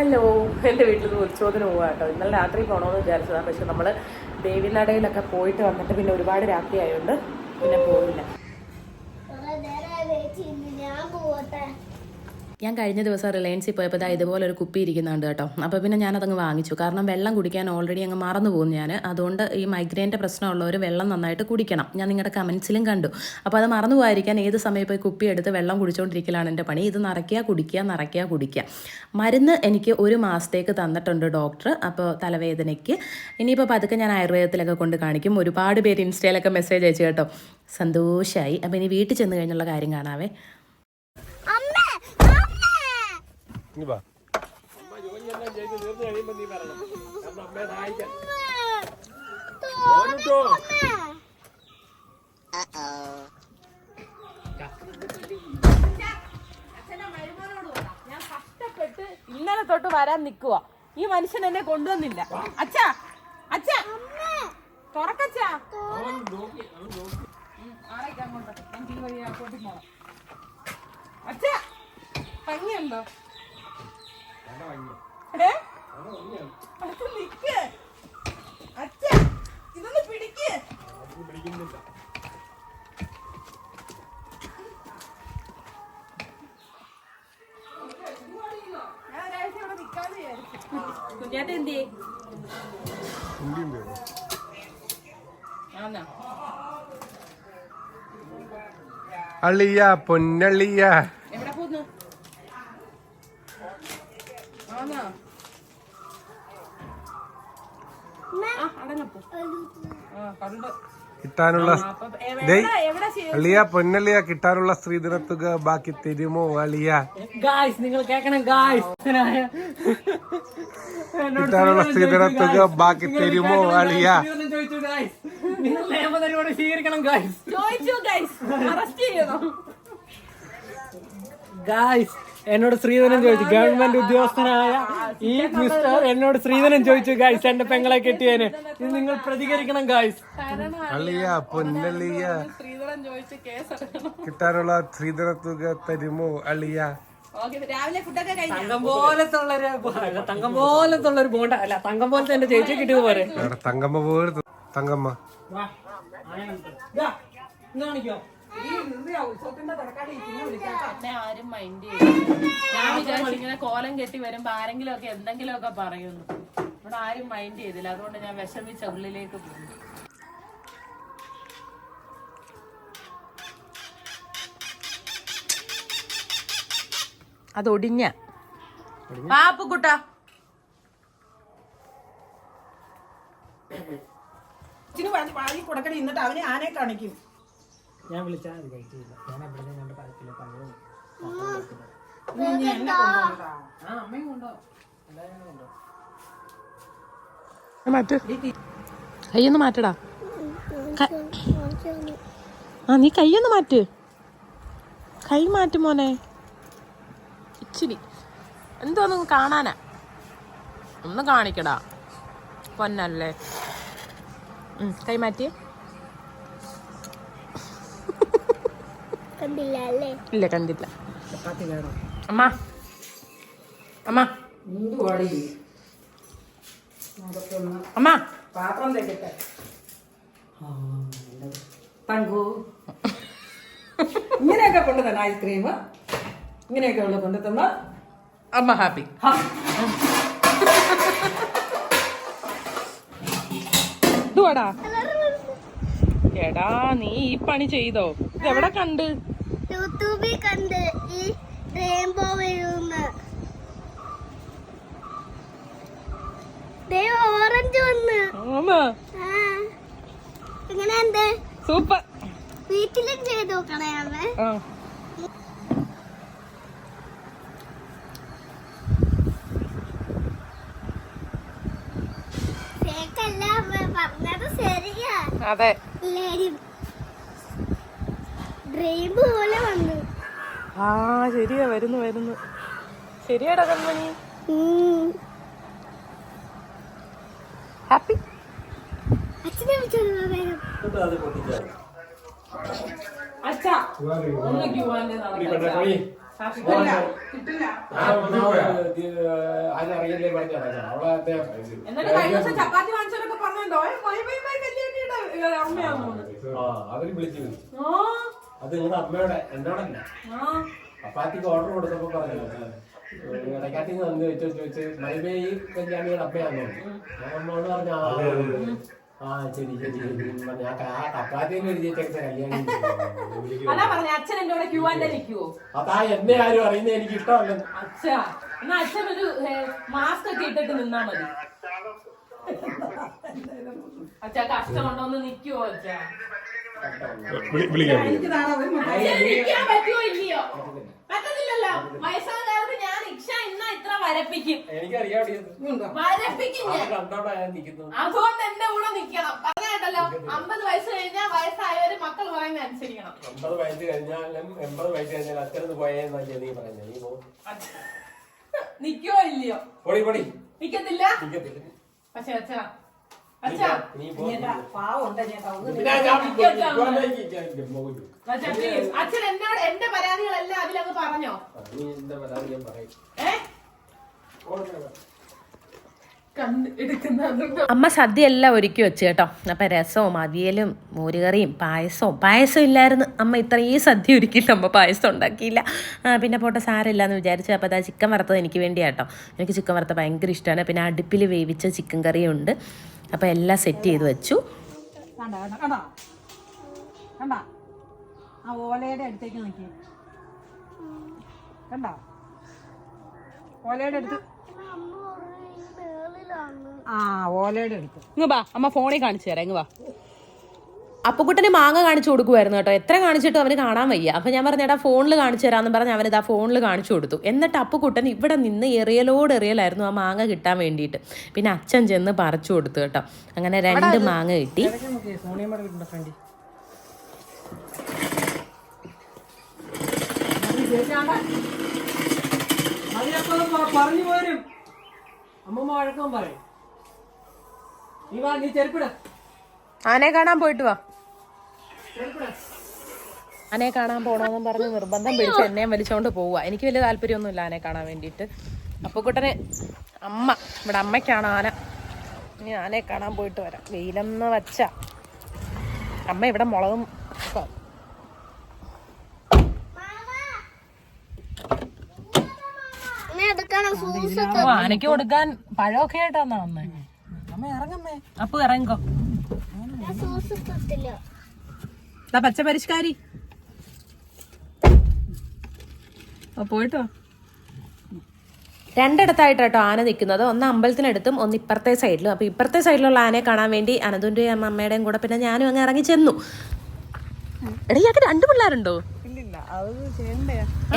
Hello. എന്റെ വീട്ടിൽ നിന്ന് ഉച്ചോദന പോവാ കേട്ടോ ഇന്നലെ രാത്രി പോകണമെന്ന് വിചാരിച്ചതാണ് പക്ഷെ നമ്മൾ ദേവിനടയിലൊക്കെ പോയിട്ട് വന്നിട്ട് പിന്നെ ഒരുപാട് രാത്രി ആയതുകൊണ്ട് പിന്നെ പോയില്ല ഞാൻ ഞാൻ കഴിഞ്ഞ ദിവസം റിലയൻസിൽ പോയപ്പോൾ ഇതാ ഇതുപോലെ ഒരു കുപ്പി ഇരിക്കുന്നുണ്ട് കേട്ടോ. അപ്പോൾ പിന്നെ ഞാനതങ്ങ് വാങ്ങിച്ചു. കാരണം വെള്ളം കുടിക്കാൻ ഓൾറെഡി അങ്ങ് മറന്നു പോകും ഞാൻ അതുകൊണ്ട് ഈ മൈഗ്രെയിന്റെ പ്രശ്നമുള്ളവർ വെള്ളം നന്നായിട്ട് കുടിക്കണം. ഞാൻ നിങ്ങളുടെ കമൻസിലും കണ്ടു. അപ്പോൾ അത് മറന്നു പോകാതിരിക്കാൻ ഏത് സമയം പോയി കുപ്പി എടുത്ത് വെള്ളം കുടിച്ചുകൊണ്ടിരിക്കലാണ് എന്റെ പണി. ഇത് നിറയ്ക്കുക കുടിക്കുക നിറയ്ക്കുക കുടിക്കുക. മരുന്ന് എനിക്ക് ഒരു മാസത്തേക്ക് തന്നിട്ടുണ്ട് ഡോക്ടർ അപ്പോൾ തലവേദനയ്ക്ക്. ഇനിയിപ്പോൾ പതുക്കെ ഞാൻ ആയുർവേദത്തിലൊക്കെ കൊണ്ട് കാണിക്കും. ഒരുപാട് പേര് ഇൻസ്റ്റയിലൊക്കെ മെസ്സേജ് അയച്ചു കേട്ടോ. സന്തോഷമായി അപ്പോൾ ഇനി വീട്ടിൽ ചെന്ന് കഴിഞ്ഞുള്ള കാര്യം കാണാവേ അമ്മ അമ്മ ഇങ്ങ് വാ. ഞാൻ കഷ്ടപ്പെട്ട് ഇന്നലെ തൊട്ട് വരാൻ നിൽക്കുക ഈ മനുഷ്യൻ എന്നെ കൊണ്ടുവന്നില്ല. അച്ഛാ അച്ഛാ. തുറക്കച്ചാ. അച്ഛാ ഭംഗിയുണ്ടോ. അച്ഛാ, ഇതൊന്ന് പിടിക്ക്. എന്ത്. ആന്നാ? അളിയ പൊന്നളിയ എവിടെ പോന്നു ആന്നാ ആ അടങ്ങപ്പോ ആ കണ്ട് കിട്ടാനുള്ള അളിയ പൊന്നളിയ കിട്ടാനുള്ള സ്ത്രീധനത്തുക ബാക്കി തരുമോ അളിയ? ഗായ്സ് നിങ്ങൾ കേൾക്കണം ഗായ്സ് കിട്ടാനുള്ള സ്ത്രീധനത്തുക ബാക്കി തരുമോ അളിയ? നിങ്ങൾ സ്വീകരിക്കണം ഗായ്സ് ചോദിച്ചു ഗൈസ് അറസ്റ്റ് ചെയ്യണോ. ഗായ്സ് എന്നോട് ശ്രീധരൻ ചോദിച്ചു ഗവൺമെന്റ് ഉദ്യോഗസ്ഥനായ ഈ മിസ്റ്റർ എന്നോട് ശ്രീധരൻ ചോദിച്ചു ഗായ്സ് എന്റെ പെങ്ങളെ കെട്ടിയതിന് ഇത് നിങ്ങൾ പ്രതികരിക്കണം ഗായ്സ് കിട്ടാനുള്ള ശ്രീധന തുക തരുമോ അളിയ? ഓക്കെ രാവിലെ ഫുഡൊക്കെ കഴിഞ്ഞു? തങ്കം പോലത്തെ ഉള്ളൊരു അല്ല, തങ്കം പോലത്തെ ഉള്ളൊരു ബോണ്ട അല്ല തങ്കം പോലത്തെ എന്റെ ചേച്ചി കിട്ടിയ പോരെ. തങ്കമ്മ പോലെ തങ്കമ്മ. കാണിക്കോ. എന്നെ ആരും മൈൻഡ് ചെയ്യില്ല ഞാൻ വിചാരിച്ചു ഇങ്ങനെ കോലം കെട്ടി വരുമ്പോ ആരെങ്കിലും ഒക്കെ എന്തെങ്കിലും ഒക്കെ പറയുന്നു. ഇവിടെ ആരും മൈൻഡ് ചെയ്തില്ല. അതുകൊണ്ട് ഞാൻ വിഷമിച്ച ഉള്ളിലേക്ക് പോകുന്നു. അതൊടിഞ്ഞ പാപ്പുക്കുട്ട ഇച്ചിന് വാ- വാരി കൊടുക്കണേ എന്നിട്ട് അവനെ ആനെ കാണിക്കും. ഞാൻ വിളിച്ചാൽ അത് കഴിച്ചില്ല ഞാൻ എവിടെ കണ്ട് പഴക്കില്ല പഴവും നീ ഇനി ആ അമ്മയും കൊണ്ടോ. എല്ലാവരും കൊണ്ടോ. മാറ്റ്. കയ്യൊന്ന് മാറ്റടാ. ആ നീ കയ്യൊന്ന് മാറ്റ്. കൈ മാറ്റും മോനെ. ഇച്ചിരി. എന്തോന്നും കാണാനാ? ഒന്ന് കാണിക്കടാ. പൊന്നല്ലേ. ഉം, കൈ മാറ്റി കണ്ടില്ല അല്ലേ? ഇല്ല കണ്ടില്ല അമ്മ. അമ്മ. അമ്മ. പാത്രം തേക്കട്ടെ. തങ്കു ഇങ്ങനെയൊക്കെ കൊണ്ടു തന്നെ ഐസ്ക്രീം. ഇങ്ങനെയൊക്കെ ഉള്ള കൊണ്ടു തന്ന. അമ്മ ഹാപ്പി. ഇതുവാടാ. എടാ നീ ഈ പണി ചെയ്തോ? ഇത് എവിടെ കണ്ട്? യൂട്യൂബിൽ കണ്ട് ഈ റെയിൻബോ വരുന്ന ഓറഞ്ച് വന്ന്. ഇങ്ങനെ എങ്ങനെയുണ്ട് സൂപ്പർ. വീട്ടിലും ചെയ്ത് നോക്കണേ അതെ. ആ ശരിയാ വരുന്നു വരുന്നു. ശരിയാടാ കൺമണി. ഉം. ഹാപ്പി അച്ഛാ ഒന്ന് ക്യൂ പറഞ്ഞ അവളെ എന്നിട്ട് കഴിഞ്ഞ ദിവസം ചപ്പാത്തി വാങ്ങിച്ചവരൊക്കെ പറഞ്ഞോ അവർ വിളിച്ചു അത് നിങ്ങളുടെ അമ്മയുടെ എന്നോടല്ല അപ്പാത്തിക്ക് ഓർഡർ കൊടുത്തപ്പോ പറഞ്ഞു ഇടക്കാത്തി വന്ന് വെച്ച് ചോദിച്ച് മൈബേ ഈ കല്യാണിയുടെ അമ്മയാണോ ഞാൻ അമ്മയോട് പറഞ്ഞു ആ ആ ശരി ശരി ശരി ആ ക- ആ കപ്പാത്തിയിൽ എഴുതിയേച്ച കല്യാണി. അച്ഛൻ എന്റെ കൂടെ ക്യൂ ആൻഡ് നിൽക്കുവോ? അതാ എന്നെ ആരും അറിയുന്നത് എനിക്ക് ഇഷ്ടമല്ല. അച്ഛാ എന്നാ അച്ഛൻ ഒരു മാസ്ക് ഒക്കെ ഇട്ടിട്ട് നിന്നാ മതി. അച്ഛാ കഷ്ടമുണ്ടോ ഒന്ന് നിക്കുവോ അച്ഛാ അച്ഛന് നിക്കാൻ പറ്റുമോ ഇല്ലയോ? പറ്റത്തില്ലല്ലോ. വയസ്സായ കാലത്ത് ഞാൻ ഇക്ഷ ഇന്ന ഇത്ര വരപ്പിക്കും. വരപ്പിക്കും ഞാൻ. അതുകൊണ്ട് എന്റെ കൂടെ നിക്കണം പറഞ്ഞല്ലോ അമ്പത് വയസ്സ് കഴിഞ്ഞാൽ വയസ്സായവര് മക്കൾ പറയുന്നത് അനുസരിക്കണം അമ്പത് വയസ്സ് കഴിഞ്ഞാലും എൺപത് വയസ്സ് കഴിഞ്ഞാൽ അച്ഛനത് പോയെന്നല്ലേ നീ പറഞ്ഞത് നീ പോ. നിക്കോ ഇല്ലയോ? പൊടി പൊടി. നിക്കത്തില്ല നിൽക്കത്തില്ല. പക്ഷെ അച്ഛാ അച്ഛൻ എന്നോട് എന്റെ പരാതികളെല്ലാം അതിലങ്ങ് പറഞ്ഞോ? എന്റെ നീ എന്താ പരാതി? ഞാൻ പറയും. ഏ? അമ്മ സദ്യ എല്ലാം ഒരുക്കി വെച്ച് കേട്ടോ. അപ്പം രസവും അവിയലും മോരുകറിയും പായസവും. പായസം ഇല്ലായിരുന്നു. അമ്മ ഇത്രയും സദ്യ ഒരുക്കിയിട്ട് അമ്മ പായസം ഉണ്ടാക്കിയില്ല. പിന്നെ പോട്ടെ സാരമില്ല എന്ന് വിചാരിച്ചു. അപ്പോൾ അതാ ചിക്കൻ വറുത്തത് എനിക്ക് വേണ്ടിയാട്ടോ എനിക്ക് ചിക്കൻ വറുത്ത ഭയങ്കര ഇഷ്ടമാണ് പിന്നെ അടുപ്പിൽ വേവിച്ച ചിക്കൻ കറിയും ഉണ്ട് അപ്പോൾ എല്ലാം സെറ്റ് ചെയ്ത് വെച്ചു. കണ്ട കണ്ട കണ്ട. കണ്ട. ആ ഓലയുടെ അടുത്തേക്ക് നോക്കി കണ്ടോ. ഓലയുടെ അടുത്ത് ആ ഓലയുടെ ഇങ്ങ് വാ അമ്മ ഫോണിൽ കാണിച്ചു തരാം ഇങ്ങ് വാ. അപ്പുക്കുട്ടന് മാങ്ങ കാണിച്ചു കൊടുക്കുമായിരുന്നു കേട്ടോ. എത്ര കാണിച്ചിട്ടും അവന് കാണാൻ വയ്യ. അപ്പം ഞാൻ പറഞ്ഞേട്ടാ ഫോണിൽ കാണിച്ചു തരാമെന്ന് പറഞ്ഞ് അവനിത് ആ ഫോണിൽ കാണിച്ചു കൊടുത്തു. എന്നിട്ട് അപ്പുക്കുട്ടൻ ഇവിടെ നിന്ന് എറിയലോട് എറിയലായിരുന്നു ആ മാങ്ങ കിട്ടാൻ വേണ്ടിയിട്ട്. പിന്നെ അച്ഛൻ ചെന്ന് പറിച്ചു കൊടുത്തു കേട്ടോ. അങ്ങനെ രണ്ട് മാങ്ങ കിട്ടി. പറഞ്ഞു പോരും. അമ്മമ്മ വഴക്കം പറയും. നീ വാ നീ ചെരുപ്പിട. ആനയെ കാണാൻ പോയിട്ട് വാ. ആനയെ കാണാൻ പോകണമെന്നും പറഞ്ഞ് നിർബന്ധം പിടിച്ച് എന്നെയും വലിച്ചോണ്ട് പോവുക എനിക്ക് വലിയ താല്പര്യമൊന്നുമില്ല ആനയെ കാണാൻ വേണ്ടിയിട്ട്. കുട്ടനെ അമ്മ ഇവിടെ അമ്മയ്ക്കാണ് ആന. ഇനി ആനയെ കാണാൻ പോയിട്ട് വരാം. വെയിലെന്ന് വച്ച. അമ്മ ഇവിടെ മുളകും ഒക്കെ നീ എടുക്കണം സൂസ് ആനയ്ക്ക് കൊടുക്കാൻ പഴമൊക്കെ ആയിട്ടാന്നാ വന്നേ. അമ്മ ഇറങ്ങമ്മേ. അപ്പൊ ഇറങ്ങിക്കോ. സൂസ് തത്തില്ല. ദാ പച്ച പരിഷ്കാരി പോയിട്ടോ. രണ്ടിടത്തായിട്ട് കേട്ടോ ആന നിൽക്കുന്നത് ഒന്ന് അമ്പലത്തിനടുത്തും ഒന്ന് ഇപ്പുറത്തെ സൈഡിലും. അപ്പോൾ ഇപ്പുറത്തെ സൈഡിലുള്ള ആനയെ കാണാൻ വേണ്ടി അനന്തുന്റെയും അമ്മയുടെയും കൂടെ പിന്നെ ഞാനും അങ്ങ് ഇറങ്ങി ചെന്നു. എടാ ഇയാൾക്ക് രണ്ട് പിള്ളേരുണ്ടോ?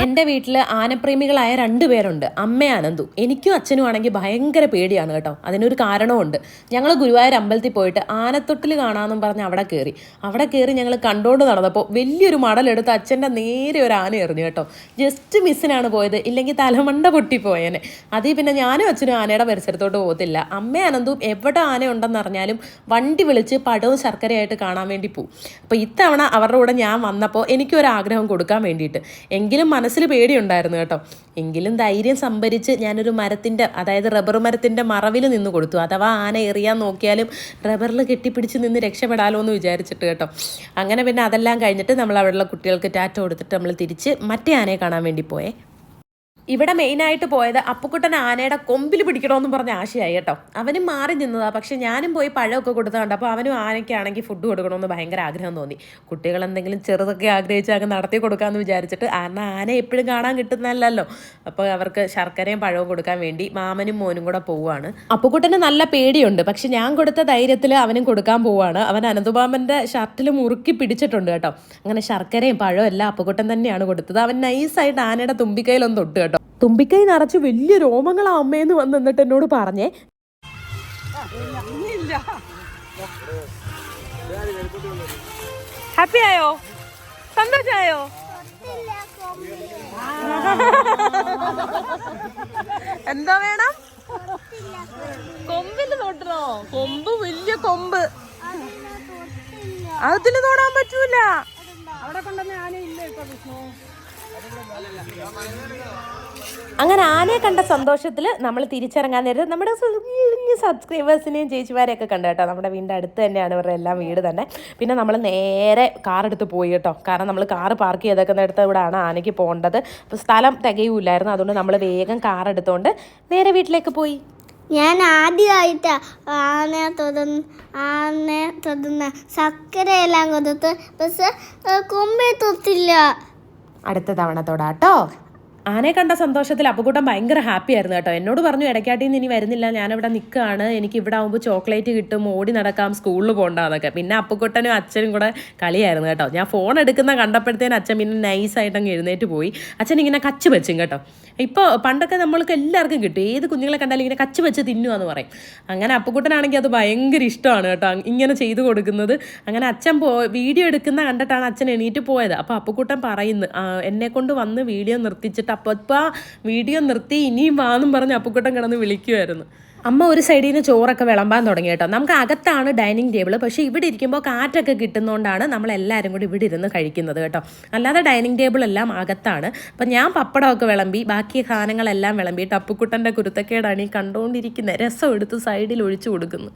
എന്റെ വീട്ടിൽ ആനപ്രേമികളായ രണ്ട് പേരുണ്ട്. അമ്മ അനന്തു. എനിക്കും അച്ഛനും ആണെങ്കിൽ ഭയങ്കര പേടിയാണ് കേട്ടോ. അതിനൊരു കാരണമുണ്ട് ഞങ്ങൾ ഗുരുവായൂർ അമ്പലത്തിൽ പോയിട്ട് ആനത്തൊട്ടിൽ കാണാമെന്നും പറഞ്ഞ് അവിടെ കയറി അവിടെ കയറി ഞങ്ങൾ കണ്ടോണ്ട് നടന്നപ്പോൾ വലിയൊരു മടലെടുത്ത് അച്ഛന്റെ നേരെ ഒരു ആന എറിഞ്ഞു കേട്ടോ. ജസ്റ്റ് മിസ്സിനാണ് പോയത്. ഇല്ലെങ്കിൽ തലമണ്ട പൊട്ടിപ്പോയേനെ അതിൽ പിന്നെ ഞാനും അച്ഛനും ആനയുടെ പരിസരത്തോട്ട് പോകത്തില്ല. അമ്മ അനന്തും എവിടെ ആന ഉണ്ടെന്ന് അറിഞ്ഞാലും വണ്ടി വിളിച്ച് പടവും ശർക്കരയായിട്ട് കാണാൻ വേണ്ടി പോകും അപ്പോൾ ഇത്തവണ അവരുടെ കൂടെ ഞാൻ വന്നപ്പോൾ എനിക്കൊരാഗ്രഹം കൊടുക്കാൻ വേണ്ടിയിട്ട്. എങ്കിലും മനസ്സിൽ പേടിയുണ്ടായിരുന്നു കേട്ടോ. എങ്കിലും ധൈര്യം സംഭരിച്ച് ഞാനൊരു മരത്തിന്റെ അതായത് റബ്ബർ മരത്തിന്റെ മറവിൽ നിന്ന് കൊടുത്തു. അഥവാ ആന എറിയാൻ നോക്കിയാലും റബ്ബറിൽ കെട്ടിപ്പിടിച്ച് നിന്ന് രക്ഷപ്പെടാലോ എന്ന് വിചാരിച്ചിട്ട് കേട്ടോ. അങ്ങനെ പിന്നെ അതെല്ലാം കഴിഞ്ഞിട്ട് നമ്മൾ അവിടെയുള്ള കുട്ടികൾക്ക് ടാറ്റ കൊടുത്തിട്ട് നമ്മൾ തിരിച്ച് മറ്റേ ആനയെ കാണാൻ വേണ്ടി പോയേ. ഇവിടെ മെയിനായിട്ട് പോയത് അപ്പുക്കുട്ടൻ ആനയുടെ കൊമ്പിൽ പിടിക്കണമെന്ന് പറഞ്ഞ ആശയായി കേട്ടോ. അവനും മാറി നിന്നതാ. പക്ഷെ ഞാനും പോയി പഴമൊക്കെ കൊടുത്തതുകൊണ്ട് അപ്പോൾ അവനും ആനയ്ക്കാണെങ്കിൽ ഫുഡ് കൊടുക്കണമെന്ന് ഭയങ്കര ആഗ്രഹം തോന്നി. കുട്ടികൾ എന്തെങ്കിലും ചെറുതൊക്കെ ആഗ്രഹിച്ച് അങ്ങ് നടത്തി കൊടുക്കാമെന്ന് വിചാരിച്ചിട്ട് കാരണം ആന എപ്പോഴും കാണാൻ കിട്ടുന്നതല്ലല്ലോ. അപ്പോൾ അവർക്ക് ശർക്കരയും പഴവും കൊടുക്കാൻ വേണ്ടി മാമനും മോനും കൂടെ പോവുകയാണ് അപ്പുക്കുട്ടന് നല്ല പേടിയുണ്ട്. പക്ഷെ ഞാൻ കൊടുത്ത ധൈര്യത്തിൽ അവനും കൊടുക്കാൻ പോവുകയാണ് അവൻ അനന്തുപാമന്റെ ഷർട്ടിൽ മുറുക്കി പിടിച്ചിട്ടുണ്ട് കേട്ടോ. അങ്ങനെ ശർക്കരയും പഴവും എല്ലാം അപ്പുക്കുട്ടൻ തന്നെയാണ് കൊടുത്തത്. അവൻ നൈസായിട്ട് ആനയുടെ തുമ്പിക്കൈയിലൊന്ന് തൊട്ട് കേട്ടോ. തുമ്പിക്കൈ നിറച്ച് വലിയ രോമങ്ങളാ അമ്മയെന്ന് വന്ന് എന്നിട്ട് എന്നോട് പറഞ്ഞേ. ഹാപ്പി ആയോ? സന്തോഷായോ? എന്താ വേണം? കൊമ്പിൽ തൊട്ടണോ? കൊമ്പ് വലിയ കൊമ്പ്. അതിൽ തൊടാൻ പറ്റൂല. അവിടെ കൊണ്ടുവന്ന ആനയില്ല ഇപ്പൊ വിഷ്ണു? അങ്ങനെ ആനയെ കണ്ട സന്തോഷത്തിൽ നമ്മൾ തിരിച്ചിറങ്ങാൻ നേരത്തെ നമ്മുടെ കുഞ്ഞു സബ്സ്ക്രൈബേഴ്സിനെയും ചേച്ചിമാരെയൊക്കെ കണ്ടു കേട്ടോ. നമ്മുടെ വീടിന്റെ അടുത്ത് തന്നെയാണ് ഇവരുടെ എല്ലാം വീട് തന്നെ. പിന്നെ നമ്മൾ നേരെ കാർ എടുത്ത് പോയി കേട്ടോ. കാരണം നമ്മൾ കാറ് പാർക്ക് ചെയ്തേക്കുന്നിടത്ത് ഇവിടെയാണ് ആനയ്ക്ക് പോകേണ്ടത്. അപ്പോൾ സ്ഥലം തികയൂലായിരുന്നു അതുകൊണ്ട് നമ്മൾ വേഗം കാർ എടുത്തുകൊണ്ട് നേരെ വീട്ടിലേക്ക് പോയി. ഞാൻ ആദ്യമായിട്ടാ ആനയെ തൊടുന്ന ആനയെ തൊടുന്ന സക്കരയെല്ലാം കൊടുത്ത് പക്ഷെ കൊമ്പേ തൊത്തില്ല അടുത്ത തവണ തൊടാട്ടോ. ആനയെ കണ്ട സന്തോഷത്തിൽ അപ്പുകൂട്ടം ഭയങ്കര ഹാപ്പി ആയിരുന്നു കേട്ടോ. എന്നോട് പറഞ്ഞു ഇടയ്ക്കാട്ടിൽ നിന്ന് ഇനി വരുന്നില്ല ഞാനിവിടെ നിൽക്കുകയാണ് എനിക്ക് ഇവിടെ ആകുമ്പോൾ ചോക്ലേറ്റ് കിട്ടും ഓടി നടക്കാം സ്കൂളിൽ പോകണ്ടെന്നൊക്കെ പിന്നെ അപ്പുക്കുട്ടനും അച്ഛനും കൂടെ കളിയായിരുന്നു കേട്ടോ. ഞാൻ ഫോൺ എടുക്കുന്ന കണ്ടപ്പോഴത്തേന് അച്ഛൻ പിന്നെ നൈസായിട്ട് അങ്ങ് എഴുന്നേറ്റ് പോയി. അച്ഛൻ ഇങ്ങനെ കച്ച് വെച്ചും കേട്ടോ. ഇപ്പോൾ പണ്ടൊക്കെ നമ്മൾക്ക് എല്ലാവർക്കും കിട്ടും. ഏത് കുഞ്ഞുങ്ങളെ കണ്ടാലും ഇങ്ങനെ കച്ച് വെച്ച് തിന്നുവാന്ന് പറയും. അങ്ങനെ അപ്പുക്കുട്ടനാണെങ്കിൽ അത് ഭയങ്കര ഇഷ്ടമാണ് കേട്ടോ. ഇങ്ങനെ ചെയ്തു കൊടുക്കുന്നത്. അങ്ങനെ അച്ഛൻ പോ വീഡിയോ എടുക്കുന്ന കണ്ടിട്ടാണ് അച്ഛൻ എണീറ്റ് പോയത്. അപ്പോൾ അപ്പുക്കുട്ടൻ പറയുന്നു "ആ, എന്നെ കൊണ്ട് വന്ന് വീഡിയോ നിർത്തിച്ചിട്ട് അപ്പോൾ ഇപ്പോൾ വീഡിയോ നിർത്തി ഇനിയും വാന്നും പറഞ്ഞ് അപ്പുക്കുട്ടൻ കിടന്ന് വിളിക്കുമായിരുന്നു അമ്മ ഒരു സൈഡിൽ നിന്ന് ചോറൊക്കെ വിളമ്പാൻ തുടങ്ങി കേട്ടോ. നമുക്ക് അകത്താണ് ഡൈനിങ് ടേബിൾ പക്ഷേ ഇവിടെ ഇരിക്കുമ്പോൾ കാറ്റൊക്കെ കിട്ടുന്നതുകൊണ്ടാണ് നമ്മൾ എല്ലാവരും കൂടി ഇവിടെ ഇരുന്ന് കഴിക്കുന്നത് കേട്ടോ. അല്ലാതെ ഡൈനിങ് ടേബിൾ എല്ലാം അകത്താണ്. അപ്പം ഞാൻ പപ്പടമൊക്കെ വിളമ്പി ബാക്കി സാധനങ്ങളെല്ലാം വിളമ്പി. ടപ്പുക്കുട്ടന്റെ കുരുത്തക്കേടാണ് ഈ കണ്ടുകൊണ്ടിരിക്കുന്നത് രസം എടുത്ത് സൈഡിൽ ഒഴിച്ചു കൊടുക്കുന്നു.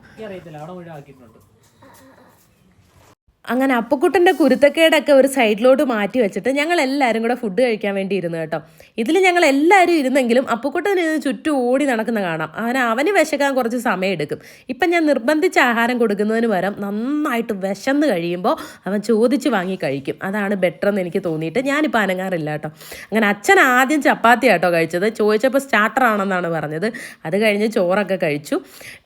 അങ്ങനെ അപ്പക്കുട്ടന്റെ കുരുത്തക്കേടൊക്കെ ഒരു സൈഡിലോട്ട് മാറ്റി വെച്ചിട്ട് ഞങ്ങൾ എല്ലാവരും കൂടെ ഫുഡ് കഴിക്കാൻ വേണ്ടി ഇരുന്നു കേട്ടോ. ഇതിൽ ഞങ്ങൾ എല്ലാവരും ഇരുന്നെങ്കിലും അപ്പുക്കുട്ടൻ ഇതിന് ചുറ്റും ഓടി നടക്കുന്ന കാണാം. അവന് അവന് വിശക്കാൻ കുറച്ച് സമയം എടുക്കും. ഇപ്പം ഞാൻ നിർബന്ധിച്ച് ആഹാരം കൊടുക്കുന്നതിന് പകരം നന്നായിട്ട് വിശന്ന് കഴിയുമ്പോൾ അവൻ ചോദിച്ച് വാങ്ങി കഴിക്കും. അതാണ് ബെറ്റർ എന്ന് എനിക്ക് തോന്നിയിട്ട് ഞാനിപ്പോൾ അനങ്ങാറില്ല കേട്ടോ. അങ്ങനെ അച്ഛൻ ആദ്യം ചപ്പാത്തി കേട്ടോ കഴിച്ചത്. ചോദിച്ചപ്പോൾ സ്റ്റാർട്ടർ ആണെന്നാണ് പറഞ്ഞത്. അത് കഴിഞ്ഞ് ചോറൊക്കെ കഴിച്ചു.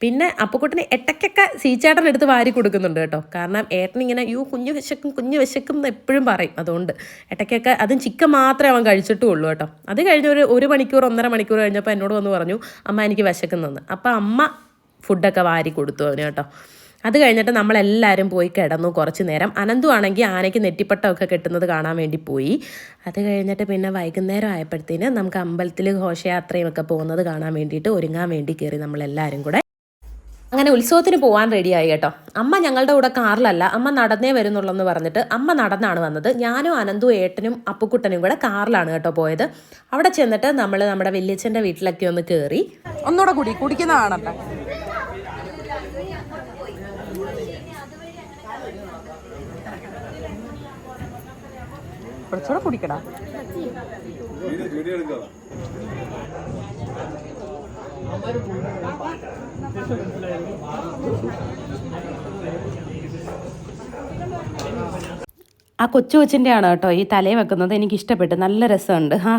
പിന്നെ അപ്പക്കുട്ടന് എട്ടക്കൊക്കെ സീച്ചേട്ടൻ എടുത്ത് വാരി കൊടുക്കുന്നുണ്ട് കേട്ടോ. കാരണം ഏട്ടൻ കുഞ്ഞ് കുഞ്ഞു വിശക്കും കുഞ്ഞു വിശക്കും എന്ന് എപ്പോഴും പറയും. അതുകൊണ്ട് ഇടയ്ക്കൊക്കെ അതും ചിക്കൻ മാത്രമേ അവൻ കഴിച്ചിട്ടുള്ളൂ കേട്ടോ. അത് കഴിഞ്ഞ ഒരു ഒരു മണിക്കൂർ ഒന്നര മണിക്കൂർ കഴിഞ്ഞപ്പോൾ എന്നോട് വന്ന് പറഞ്ഞു അമ്മ എനിക്ക് വിശക്കുന്നെന്ന്. അപ്പോൾ അമ്മ ഫുഡൊക്കെ വാരി കൊടുത്തു അവന് കേട്ടോ. അത് കഴിഞ്ഞിട്ട് നമ്മളെല്ലാവരും പോയി കിടന്നു കുറച്ച് നേരം. അനന്തു ആണെങ്കിൽ ആനയ്ക്ക് നെറ്റിപ്പട്ടമൊക്കെ കെട്ടുന്നത് കാണാൻ വേണ്ടി പോയി. അത് കഴിഞ്ഞിട്ട് പിന്നെ വൈകുന്നേരം ആയപ്പോഴത്തേന് നമുക്ക് അമ്പലത്തിൽ ഘോഷയാത്രയും ഒക്കെ പോകുന്നത് കാണാൻ വേണ്ടിയിട്ട് ഒരുങ്ങാൻ വേണ്ടി കയറി നമ്മളെല്ലാവരും കൂടെ. അങ്ങനെ ഉത്സവത്തിന് പോകാൻ റെഡിയായി കേട്ടോ. അമ്മ ഞങ്ങളുടെ കൂടെ കാറിലല്ല അമ്മ നടന്നേ വരുന്നുള്ളെന്ന് പറഞ്ഞിട്ട് അമ്മ നടന്നാണ് വന്നത്. ഞാനും അനന്തു ഏട്ടനും അപ്പുക്കുട്ടനും കൂടെ കാറിലാണ് കേട്ടോ പോയത്. അവിടെ ചെന്നിട്ട് നമ്മൾ നമ്മുടെ വല്യച്ഛന്റെ വീട്ടിലൊക്കെ ഒന്ന് കയറി ഒന്നുകൂടെ കുടി കുടിക്കുന്നതാണ് കാണട്ടെ. കുറച്ചുകൂടെ കുടിക്കടാ. ആ കൊച്ചു കൊച്ചിന്റെ ആണ് കേട്ടോ ഈ തലയിൽ വെക്കുന്നത്. എനിക്ക് ഇഷ്ടപ്പെട്ടു നല്ല രസമുണ്ട്. ആ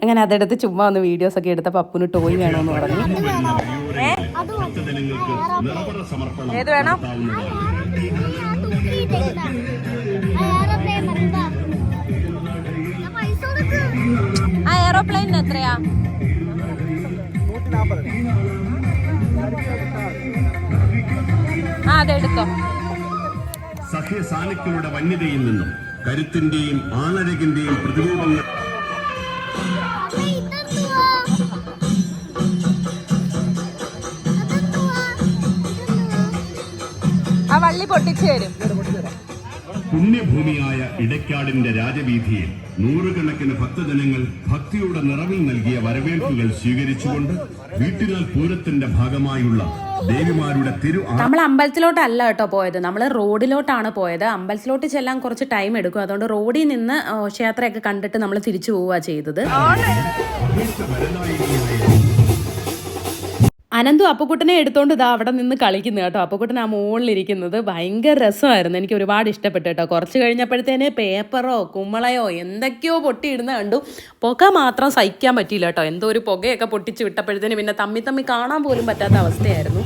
അങ്ങനെ അതെടുത്ത് ചുമ്മാ ഒന്ന് വീഡിയോസ് ഒക്കെ എടുത്ത പപ്പുന് ടോയ് വേണമെന്ന് പറഞ്ഞു. ഏത് വേണം? ആ എയറോപ്ലെയിനിന് എത്രയാ? ആ അതെടുത്തോ സഹ്യസാനുക്കളുടെ വന്യതയിൽ നിന്നും കരുത്തിന്റെയും ആണരകിന്റെയും പ്രതിരൂപങ്ങൾ ആ വള്ളി പൊട്ടിച്ചു തരും. പുണ്യഭൂമിയായ ഇടയ്ക്കാടിന്റെ രാജവീതിയിൽ നൂറുകണക്കിന് ഭക്തജനങ്ങൾ ഭക്തിയുടെ നിറവിൽ നൽകിയ വരവേൽപ്പുകൾ സ്വീകരിച്ചുകൊണ്ട് വീട്ടിനാൽ പൂരത്തിന്റെ ഭാഗമായുള്ള ദേവിമാരുടെ തിരു നമ്മൾ അമ്പലത്തിലോട്ടല്ല കേട്ടോ പോയത്. നമ്മൾ റോഡിലോട്ടാണ് പോയത്. അമ്പലത്തിലോട്ട് ചെല്ലാൻ കുറച്ച് ടൈം എടുക്കും. അതുകൊണ്ട് റോഡിൽ നിന്ന് ഘോഷയാത്രയൊക്കെ കണ്ടിട്ട് നമ്മൾ തിരിച്ചു പോവുക ചെയ്തത്. അനന്തു അപ്പക്കുട്ടനെ എടുത്തോണ്ട് ഇതാ അവിടെ നിന്ന് കളിക്കുന്നു കേട്ടോ. അപ്പക്കുട്ടൻ ആ മുകളിലിരിക്കുന്നത് ഭയങ്കര രസമായിരുന്നു. എനിക്ക് ഒരുപാട് ഇഷ്ടപ്പെട്ടു കേട്ടോ. കുറച്ച് കഴിഞ്ഞപ്പോഴത്തേന് പേപ്പറോ കുമ്മളയോ എന്തൊക്കെയോ പൊട്ടിയിടുന്ന കണ്ടു. പുക മാത്രം സഹിക്കാൻ പറ്റിയില്ല കേട്ടോ. എന്തോ ഒരു പുകയൊക്കെ പൊട്ടിച്ച് വിട്ടപ്പോഴത്തേന് പിന്നെ തമ്മി തമ്മി കാണാൻ പോലും പറ്റാത്ത അവസ്ഥയായിരുന്നു.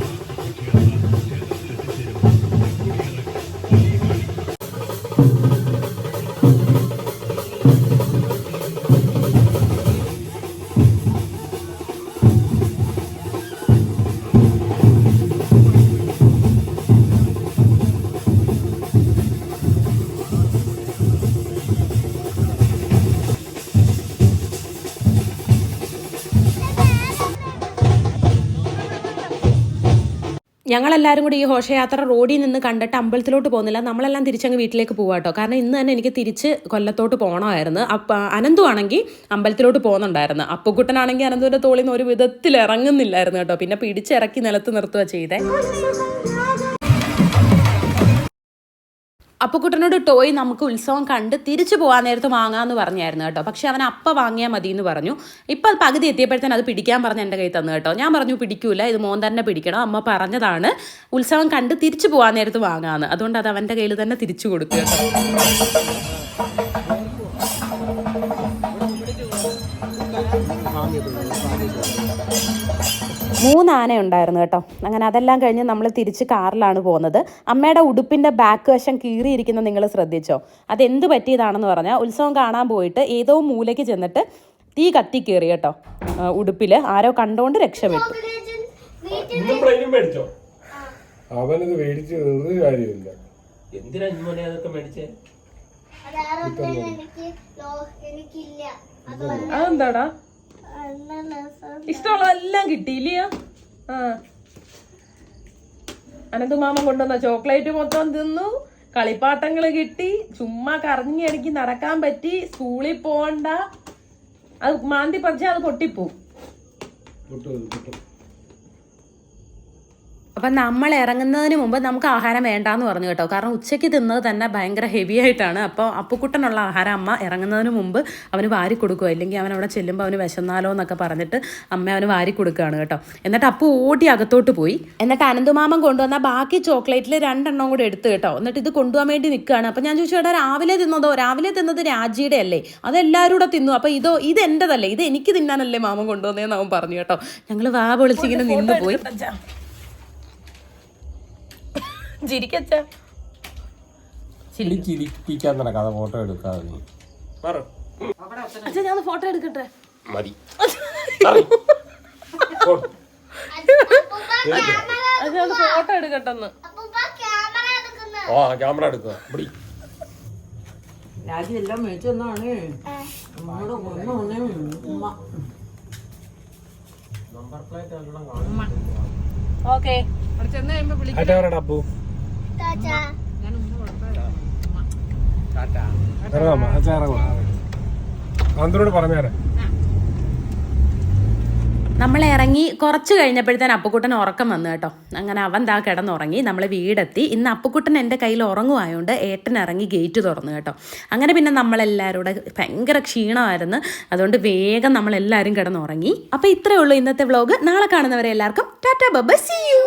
ഞങ്ങളെല്ലാവരും കൂടി ഈ ഘോഷയാത്ര റോഡിൽ നിന്ന് കണ്ടിട്ട് അമ്പലത്തിലോട്ട് പോകുന്നില്ല. നമ്മളെല്ലാം തിരിച്ചങ്ങ് വീട്ടിലേക്ക് പോവാം കേട്ടോ കാരണം ഇന്ന് തന്നെ എനിക്ക് തിരിച്ച് കൊല്ലത്തോട്ട് പോകണമായിരുന്നു അപ്പം അനന്തു ആണെങ്കിൽ അമ്പലത്തിലോട്ട് പോകുന്നുണ്ടായിരുന്നു അപ്പുക്കുട്ടനാണെങ്കിൽ അനന്തുവിന്റെ തോളിൽ നിന്ന് ഒരു വിധത്തിൽ ഇറങ്ങുന്നില്ലായിരുന്നു കേട്ടോ. പിന്നെ പിടിച്ചിറക്കി നിലത്ത് നിർത്തുക ചെയ്തേ. അപ്പുക്കുട്ടനോട് ടോയ് നമുക്ക് ഉത്സവം കണ്ട് തിരിച്ചു പോകാൻ നേരത്ത് വാങ്ങാമെന്ന് പറഞ്ഞായിരുന്നു കേട്ടോ. പക്ഷെ അവൻ അപ്പ വാങ്ങിയാൽ മതി എന്ന് പറഞ്ഞു. ഇപ്പം അത് പകുതി എത്തിയപ്പോഴത്തേന് അത് പിടിക്കാൻ പറഞ്ഞ് എന്റെ കയ്യിൽ തന്നു കേട്ടോ. ഞാൻ പറഞ്ഞു പിടിക്കൂല ഇത് മോൻ തന്നെ പിടിക്കണം. അമ്മ പറഞ്ഞതാണ് ഉത്സവം കണ്ട് തിരിച്ചു പോകാൻ നേരത്ത് വാങ്ങാമെന്ന് അതുകൊണ്ട് അത് അവന്റെ കയ്യിൽ തന്നെ തിരിച്ചു കൊടുക്കുക കേട്ടോ. മൂന്ന് ആന ഉണ്ടായിരുന്നു കേട്ടോ. അങ്ങനെ അതെല്ലാം കഴിഞ്ഞ് നമ്മൾ തിരിച്ച് കാറിലാണ് പോകുന്നത്. അമ്മയുടെ ഉടുപ്പിന്റെ ബാക്ക് വശം കീറിയിരിക്കുന്ന നിങ്ങൾ ശ്രദ്ധിച്ചോ? അതെന്ത് പറ്റിയതാണെന്ന് പറഞ്ഞാൽ ഉത്സവം കാണാൻ പോയിട്ട് ഏതോ മൂലയ്ക്ക് ചെന്നിട്ട് തീ കത്തി കയറി കേട്ടോ. ഉടുപ്പിൽ ആരോ കണ്ടോണ്ട് രക്ഷപ്പെട്ടു. അവനത് മേടിച്ച് ഒരു കാര്യമില്ല എന്തിനാ അതൊക്കെ മേടിച്ചേ? അത് ആറൊന്നും എനിക്ക് ലോ- എനിക്കില്ല. അത് അതെന്താടാ? ഇഷ്ടമുള്ളതെല്ലാം കിട്ടിയില്ല ആ. അനന്ത് മാമൻ കൊണ്ടുവന്ന ചോക്ലേറ്റ് മൊത്തം തിന്നു കളിപ്പാട്ടങ്ങൾ കിട്ടി ചുമ്മാ കറങ്ങി എനിക്ക് നടക്കാൻ പറ്റി സ്കൂളിൽ പോകണ്ട അത് മാന്തി പറിച്ചാൽ അത് പൊട്ടിപ്പോവും. അപ്പം നമ്മൾ ഇറങ്ങുന്നതിന് മുമ്പ് നമുക്ക് ആഹാരം വേണ്ടാന്ന് പറഞ്ഞു കേട്ടോ. കാരണം ഉച്ചയ്ക്ക് തിന്നത് തന്നെ ഭയങ്കര ഹെവി ആയിട്ടാണ്. അപ്പോൾ അപ്പുക്കുട്ടനുള്ള ആഹാരം അമ്മ ഇറങ്ങുന്നതിന് മുമ്പ് അവന് വാരി കൊടുക്കുക ഇല്ലെങ്കിൽ അവൻ അവിടെ ചെല്ലുമ്പോൾ അവന് വിശന്നാലോ എന്നൊക്കെ പറഞ്ഞിട്ട് അമ്മ അവന് വാരി കൊടുക്കുകയാണ് കേട്ടോ. എന്നിട്ട് അപ്പു ഓടി അകത്തോട്ട് പോയി. എന്നിട്ട് അനന്തുമാമൻ കൊണ്ടുവന്ന ബാക്കി ചോക്ലേറ്റിൽ രണ്ടെണ്ണം കൂടെ എടുത്ത് കേട്ടോ. എന്നിട്ട് ഇത് കൊണ്ടുപോകാൻ വേണ്ടി നിൽക്കുകയാണ്. അപ്പം ഞാൻ ചോദിച്ചു എടാ രാവിലെ തിന്നതോ? രാവിലെ തിന്നത് രാജിയുടെ അല്ലേ? അതെല്ലാവരും കൂടെ തിന്നു. അപ്പോൾ ഇതോ ഇത് എന്റെതല്ലേ ഇത് എനിക്ക് തിന്നാനല്ലേ മാമൻ കൊണ്ടുവന്നതെന്ന് അവൻ പറഞ്ഞു കേട്ടോ. ഞങ്ങൾ വാ പൊളിച്ചിങ്ങനെ നിന്ന് പോയി. ചിരിക്കച്ചാ. ചിരി ചിരിപ്പിക്കാൻ നടക്കാതെ ഫോട്ടോ എടുക്കാതെ നീ. അച്ഛാ ഞാൻ ഫോട്ടോ എടുക്കട്ടെ? മതി. ഫോട്ടോ എടുക്കട്ടെന്ന് ആ ക്യാമറ എടുക്കുന്ന ഓ ക്യാമറ എടുക്കുക ഇവിടെ. രാജി എല്ലാം മേടിച്ചു തന്നാണ്. നമ്മളോട് ഉമ്മ. ഓക്കെ അറ്റാറടാ അപ്പു. താച്ചാ ഇറങ്ങാമ അച്ഛാ ഇറങ്ങാം അന്തരോട് പറഞ്ഞേരാ. നമ്മൾ ഇറങ്ങി കുറച്ച് കഴിഞ്ഞപ്പോഴത്തേന് അപ്പുക്കുട്ടൻ ഉറക്കം വന്നു കേട്ടോ. അങ്ങനെ അവൻ താ കിടന്നുറങ്ങി നമ്മൾ വീടെത്തി. ഇന്ന് അപ്പുക്കുട്ടൻ എന്റെ കയ്യിൽ ഉറങ്ങുമായതുകൊണ്ട് ഏട്ടൻ ഇറങ്ങി ഗേറ്റ് തുറന്നു കേട്ടോ. അങ്ങനെ പിന്നെ നമ്മളെല്ലാവരും കൂടെ ഭയങ്കര ക്ഷീണമായിരുന്നു. അതുകൊണ്ട് വേഗം നമ്മളെല്ലാവരും കിടന്നുറങ്ങി. അപ്പോൾ ഇത്രയേ ഉള്ളൂ ഇന്നത്തെ വ്ളോഗ് നാളെ കാണുന്നവരെ എല്ലാവർക്കും ടാറ്റാ ബബ സി യു